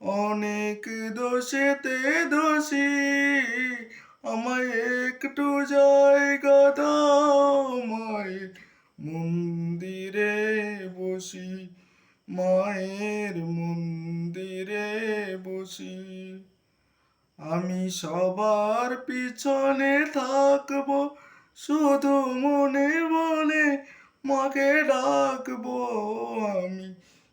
অনেক দোষেতে দোষী। আমায় একটু জায়গা দাও মায়ের মন্দিরে বসি, মায়ের মন্দিরে বসি। আমি সবার পিছনে থাকব, শুধু মনে মনে মাকে ডাকবো আমি।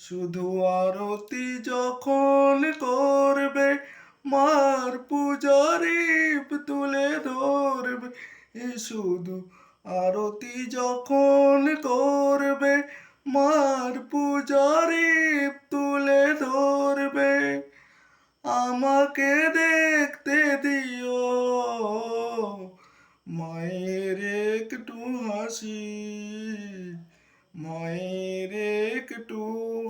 শুধু আরতি যখন করবে, মার পূজারি তুলে ধরবে। শুধু আরতি যখন করবে, মার পূজারি তুলে ধরবে। আমাকে দেখতে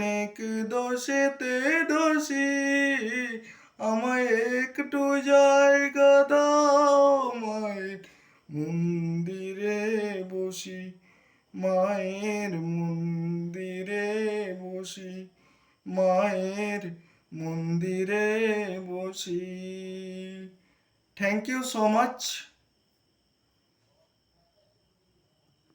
অনেক দোষেতে দোষী। আমায় একটু জায়গা দাও, মায়ের মন্দিরে বসি। মায়ের মন্দিরে বসি। মায়ের মন্দিরে বসি। Thank you so much